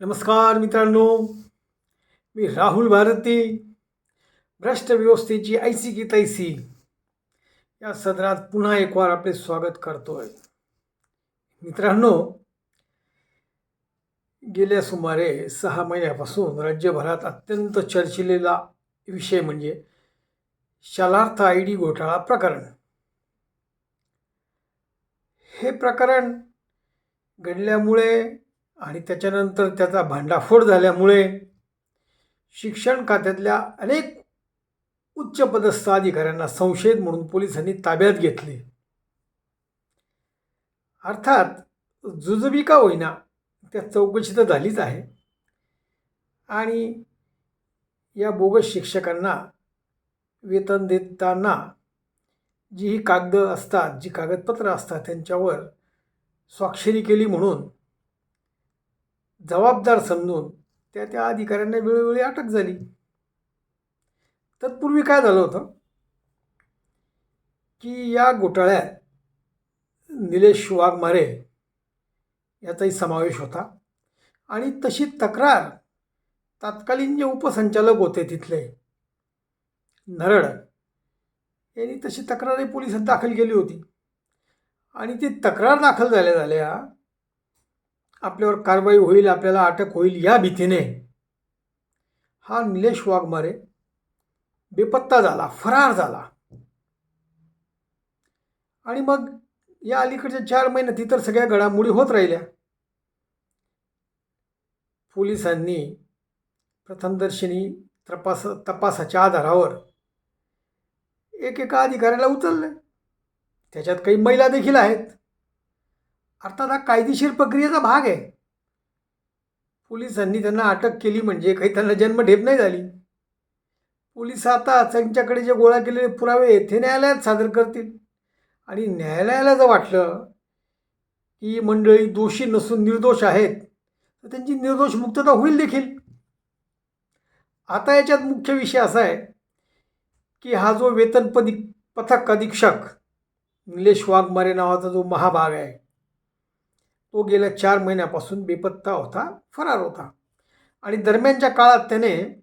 नमस्कार मित्रांनो मी राहुल भारती भ्रष्ट व्यवस्थेची ऐसी की तैसी. या सदरात पुन्हा एक वार आपले स्वागत करतोय. मित्रांनो गेल्या सुमारे सहा महिन्यापासून राज्यभरात अत्यंत चर्चिलेला विषय म्हणजे शालार्थ आय डी घोटाळा प्रकरण. हे प्रकरण घडल्यामुळे आणि त्याच्यानंतर त्याचा भांडाफोड झाल्यामुळे शिक्षण खात्यातल्या अनेक उच्चपदस्थ अधिकाऱ्यांना संशयित म्हणून पोलिसांनी ताब्यात घेतले. अर्थात जुजबी का होईना त्या चौकशी तर झालीच आहे. आणि या बोगस शिक्षकांना वेतन देताना जी ही कागद असतात जी कागदपत्रं असतात त्यांच्यावर स्वाक्षरी केली म्हणून जबाबदार समजून त्या त्या अधिकाऱ्यांना वेळोवेळी अटक झाली. तत्पूर्वी काय झालं होतं? की या घोटाळ्यात निलेश वाघमारे याचाही समावेश होता आणि तशी तक्रार तत्कालीन जे उपसंचालक होते तिथले नरड यांनी तशी तक्रारही पोलिसात दाखल केली होती. आणि ती तक्रार दाखल झाल्या झाल्या आपल्यावर कारवाई होईल आपल्याला अटक होईल या भीतीने. हा निलेश वाघमारे बेपत्ता झाला फरार झाला. आणि मग या अलीकडच्या चार महिन्यात इतर सगळ्या घडामोडी होत राहिल्या. पोलिसांनी प्रथमदर्शनी तपास तपासाच्या आधारावर एकेका अधिकाऱ्याला उचललं. त्याच्यात काही महिला देखील आहेत. अर्थात हा कायदेशीर प्रक्रियेचा भाग आहे. पोलिसांनी त्यांना अटक केली म्हणजे काही त्यांना जन्मठेप नाही झाली. पोलीस आता त्यांच्याकडे जे गोळा केलेले पुरावे आहेत ते न्यायालयात सादर करतील. आणि न्यायालयाला जर वाटलं की मंडळी दोषी नसून निर्दोष आहेत तर त्यांची निर्दोष मुक्तता होईल देखील. आता याच्यात मुख्य विषय असा आहे की हा जो वेतनपदी पथक अधीक्षक निलेश वाघमारे नावाचा जो महाभाग आहे तो गेल्या चार महिन्यापासून बेपत्ता होता फरार होता. आणि दरम्यानच्या काळात त्याने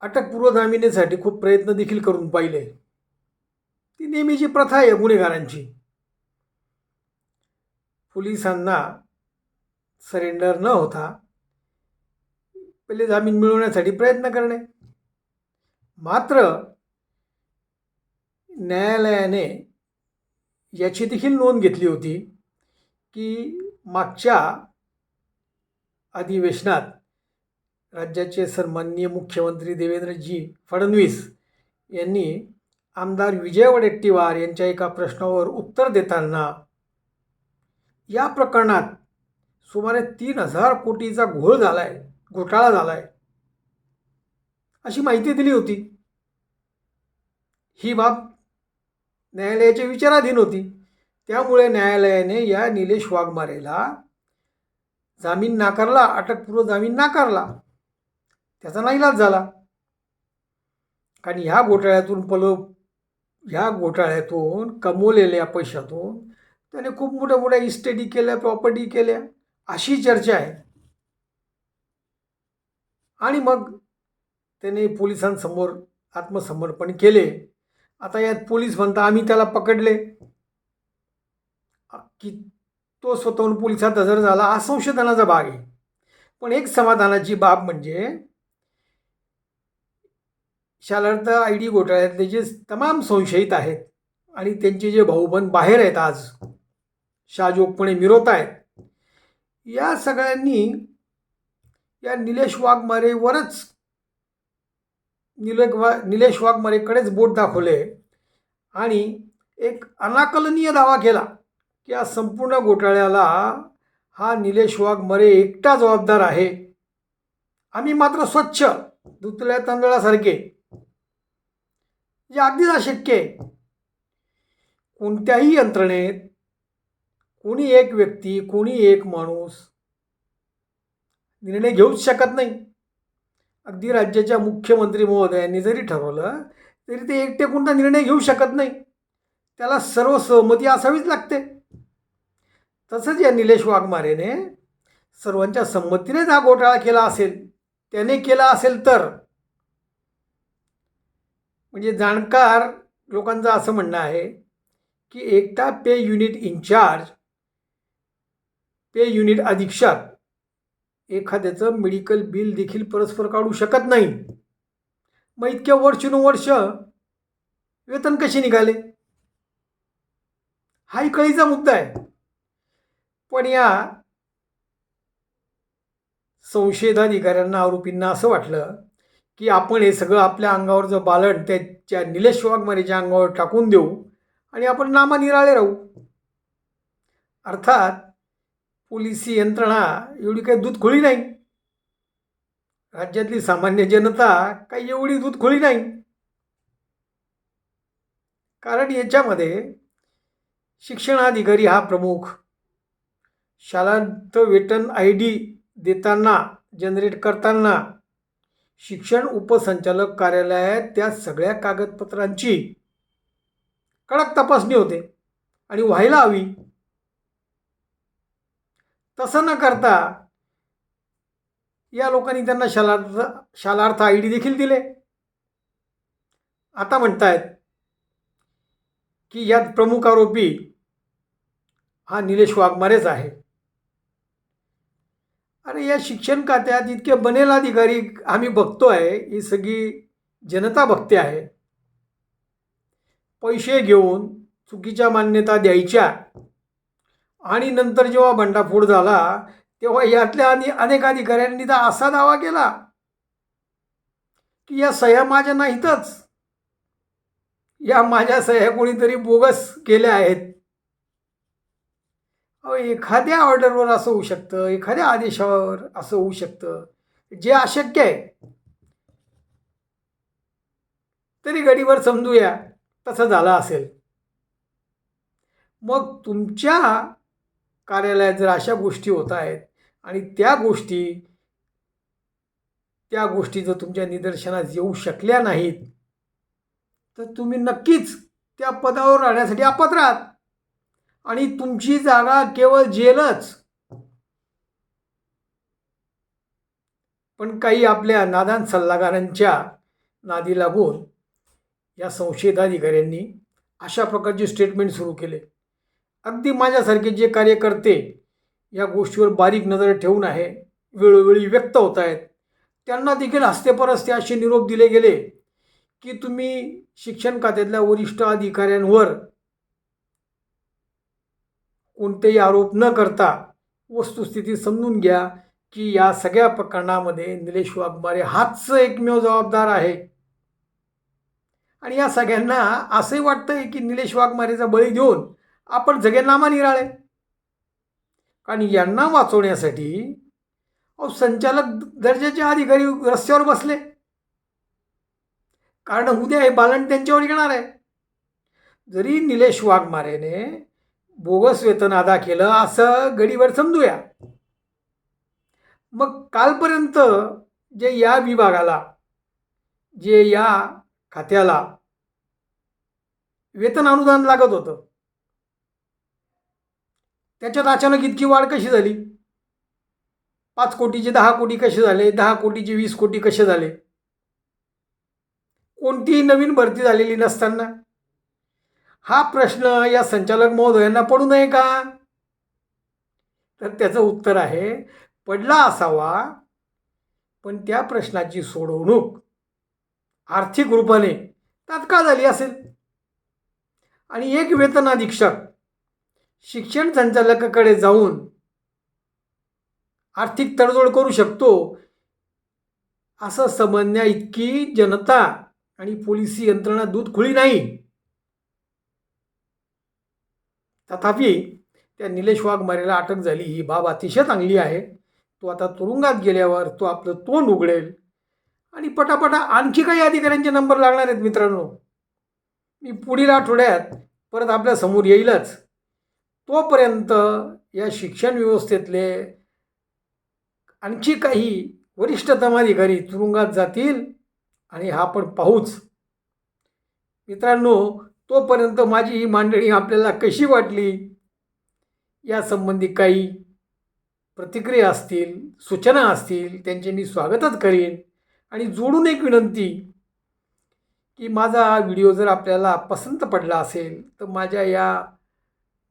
अटक जामिनीसाठी खूप प्रयत्न देखील करून पाहिले. ती नेहमीची प्रथा आहे गुन्हेगारांची पोलिसांना सरेंडर न होता पहिले जामीन मिळवण्यासाठी प्रयत्न करणे. मात्र न्यायालयाने याची देखील नोंद घेतली होती. की मागच्या अधिवेशनात राज्याचे सन्माननीय मुख्यमंत्री देवेंद्रजी फडणवीस यांनी आमदार विजय वडेट्टीवार यांच्या एका प्रश्नावर उत्तर देताना या प्रकरणात सुमारे तीन हजार कोटीचा घोळ झाला आहे घोटाळा झाला आहे अशी माहिती दिली होती. ही बाब न्यायालयाच्या विचाराधीन होती. त्यामुळे न्यायालयाने या निलेश वाघमारेला जामीन नाकारला अटकपूर्व जामीन नाकारला. त्याचा नाईलाज झाला. कारण ह्या घोटाळ्यातून पल ह्या घोटाळ्यातून कमवलेल्या पैशातून त्याने खूप मोठ्या मोठ्या इस्टेटी केल्या प्रॉपर्टी केल्या अशी चर्चा आहे. आणि मग त्याने पोलिसांसमोर आत्मसमर्पण केले. आता यात पोलीस म्हणता आम्ही त्याला पकडले. की तो स्वतःहून पोलिसात हजर झाला हा संशोधनाचा भाग आहे. पण एक समाधानाची बाब म्हणजे शालार्थ आय डी घोटाळ्यातले जे तमाम संशयित आहेत आणि त्यांचे जे भाऊबंद बाहेर आहेत आज शाजोगपणे मिरवत आहेत या सगळ्यांनी या निलेश वाघमारेवरच निलेश वा निलेश वाघमारेकडेच बोट दाखवले आणि एक अनाकलनीय दावा केला. की या संपूर्ण घोटाळ्याला हा निलेश वाघमारे एकटा जबाबदार आहे. आम्ही मात्र स्वच्छ धुतल्या तांदळासारखे. जे अगदीच अशक्य आहे. कोणत्याही यंत्रणेत कोणी एक व्यक्ती कोणी एक माणूस निर्णय घेऊच शकत नाही. अगदी राज्याच्या मुख्यमंत्री महोदयांनी जरी ठरवलं तरी ते एकटे कोणता निर्णय घेऊ शकत नाही. त्याला सर्व सहमती असावीच लागते. तसंच या निलेश वाघमारेने सर्वांच्या संमतीनेच हा घोटाळा केला असेल त्याने केला असेल तर. म्हणजे जाणकार लोकांचं असं म्हणणं आहे की एकटा pay unit incharge pay unit अधीक्षक एखाद्याचं मेडिकल बिल देखील परस्पर काढू शकत नाही. मग इतक्या वर्षानुवर्ष वेतन कसे निघाले? हाही कळीचा मुद्दा आहे. पण या संशयधाधिकाऱ्यांना आरोपींना असं वाटलं की आपण हे सगळं आपल्या अंगावर जो बालण त्याच्या निलेश वाघमारेच्या अंगावर टाकून देऊ आणि आपण नामानिराळे राहू. अर्थात पोलिसी यंत्रणा एवढी काही दूध खोळी नाही. राज्यातली सामान्य जनता काही एवढी दूध खोळी नाही. कारण याच्यामध्ये शिक्षणाधिकारी हा प्रमुख शालांत वेतन आय डी देताना जनरेट करताना शिक्षण उपसंचालक कार्यालयात त्या सगळ्या कागदपत्रांची कडक तपासणी होते आणि व्हायला हवी. तसं न करता या लोकांनी त्यांना शालार्थ शालार्थ आय डी देखील दिले. आता म्हणतायत की यात प्रमुख आरोपी हा निलेश वाघमारेच आहे. अरे या शिक्षण खात्यात इतके बनेल अधिकारी आम्ही बघतो आहे ही सगळी जनता बघते आहे. पैसे घेऊन चुकीच्या मान्यता द्यायच्या आणि नंतर जेव्हा बंडाफोड झाला तेव्हा यातल्या आणि अनेक अधिकाऱ्यांनी तर असा दावा केला की या सह्या माझ्या नाहीतच. या माझ्या सह्या कोणीतरी बोगस केल्या आहेत. एखाद्या ऑर्डरवर असं होऊ शकतं एखाद्या आदेशावर असं होऊ शकतं जे अशक्य आहे. तरी गडीवर समजूया तसं झालं असेल. मग तुमच्या कार्यालयात जर अशा गोष्टी होत आहेत आणि त्या गोष्टी त्या गोष्टी जर तुमच्या निदर्शनास येऊ शकल्या नाहीत तर तुम्ही नक्कीच त्या पदावर राहण्यासाठी अपात्र आहात. आणि तुमची जागा केवळ जेलच. पण काही आपल्या नादान सल्लागारांच्या नादी लागून या संशयिताधिकाऱ्यांनी अशा प्रकारचे स्टेटमेंट सुरू केले. अगदी माझ्यासारखे जे कार्यकर्ते या गोष्टीवर बारीक नजर ठेवून आहे वेळोवेळी व्यक्त होत आहेत त्यांना देखील हस्तेपरस्ते असे निरोप दिले गेले की तुम्ही शिक्षण खात्यातल्या वरिष्ठ अधिकाऱ्यांवर कोणतेही आरोप न करता वस्तुस्थिती समजून घ्या की या सगळ्या प्रकरणामध्ये निलेश वाघमारे हाच एकमेव जबाबदार आहे. आणि या सगळ्यांना असंही वाटतंय की निलेश वाघमारेचा बळी देऊन आपण सगळे नामा निराळे. कारण यांना वाचवण्यासाठी अहो संचालक दर्जाचे अधिकारी रस्त्यावर बसले. कारण उद्या हे बालन त्यांच्यावर येणार आहे. जरी निलेश वाघमारेने बोगस वेतन अदा केलं असं गडीवर समजूया. मग कालपर्यंत जे या विभागाला जे या खात्याला वेतन अनुदान लागत होतं त्याच्यात अचानक इतकी वाढ कशी झाली? पाच कोटीचे दहा कोटी कसे झाले? दहा कोटीचे वीस कोटी कसे झाले? कोणतीही नवीन भरती झालेली नसताना हा प्रश्न या संचालक महोदयांना पडू नये का? तर त्याचं उत्तर आहे पडला असावा पण त्या प्रश्नाची सोडवणूक आर्थिक रूपाने तात्काळ झाली असेल. आणि एक वेतन अधीक्षक शिक्षण संचालकाकडे जाऊन आर्थिक तडजोड करू शकतो असं समजण्या इतकी जनता आणि पोलिसी यंत्रणा दूध खुळी नाही. तथापि त्या निलेश वाघमारेला अटक झाली. ही बाब अतिशय चांगली आहे. तो आता तुरुंगात गेल्यावर तो आपलं तोंड उघडेल. आणि पटापटा आणखी काही अधिकाऱ्यांचे नंबर लागणार आहेत मित्रांनो. मी पुढील आठवड्यात परत आपल्यासमोर येईलच. तोपर्यंत या शिक्षण व्यवस्थेतले आणखी काही वरिष्ठतम अधिकारी तुरुंगात जातील आणि हा पण पाहूच. मित्रांनो तोपर्यंत माझी ही मांडणी आपल्याला कशी वाटली? यासंबंधी काही प्रतिक्रिया असतील सूचना असतील त्यांचे मी स्वागतच करीन. आणि जोडून एक विनंती की माझा व्हिडिओ जर आपल्याला पसंत पडला असेल तर माझ्या या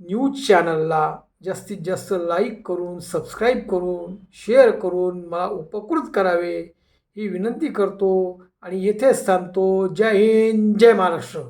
न्यूज चॅनलला जास्तीत जास्त लाईक करून सबस्क्राईब करून शेअर करून मला उपकृत करावे ही विनंती करतो. आणि येथेच थांबतो जय हिंद जय महाराष्ट्र.